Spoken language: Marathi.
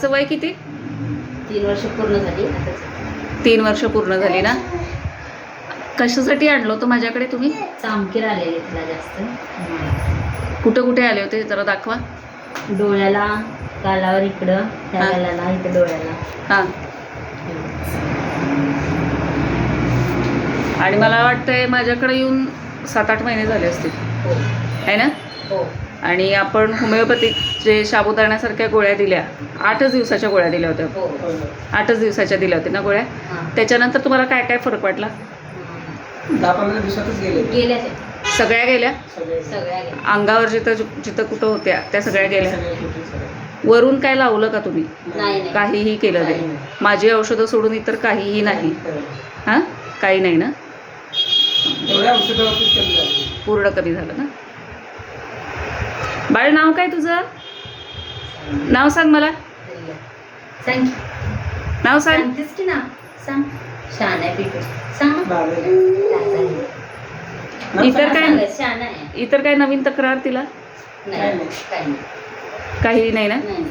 त्याचं वय किती? तीन वर्ष पूर्ण झाली. तीन वर्ष पूर्ण झाली ना? कशासाठी आणलं होतं माझ्याकडे तुम्ही? चामकीर आलेले तिला जास्त. कुठं कुठे आले होते जरा दाखवा. डोळ्याला गालावर इकडं त्या. गालाला इथं डोळ्याला. हां. आणि मला वाटतंय माझ्याकडे येऊन सात आठ महिने झाले असतील. हो. आहे ना? हो. आणि आपण होमिओपॅथिक जे साबुदाण्यासारख्या गोळ्या दिल्या. आठच दिवसाच्या गोळ्या दिल्या होत्या. हो आठच दिवसाच्या दिल्या होत्या ना गोळ्या? हां. त्याच्यानंतर तुम्हाला काय काय फरक वाटला? दहा पंधरा दिवसातच गेले. गेल्या त्या. सगळ्या गेल्या? सगळे सगळ्या गेल्या. अंगावर जिथं जिथं कुठं होत्या त्या सगळ्या गेल्या. वरून काय लावलं का तुम्ही? नाही नाही. काहीही केलं काही नाही. नाही. माझी औषधं सोडून इतर काहीही नाही. हां? काही नाही ना? एवढ्या औषधावरतीच कमी झाले पूर्ण कमी झालं ना? बाळ नाव काय तुझं? नाव सांग मला. सांग. नाव सांग. सांगतेस की ना सांग. शान आहे पिकू सांग. इतर काय शान आहे. इतर काय नवीन तक्रार तिला? नाही काय नाही. काही नाही. काही नाही ना? नाही.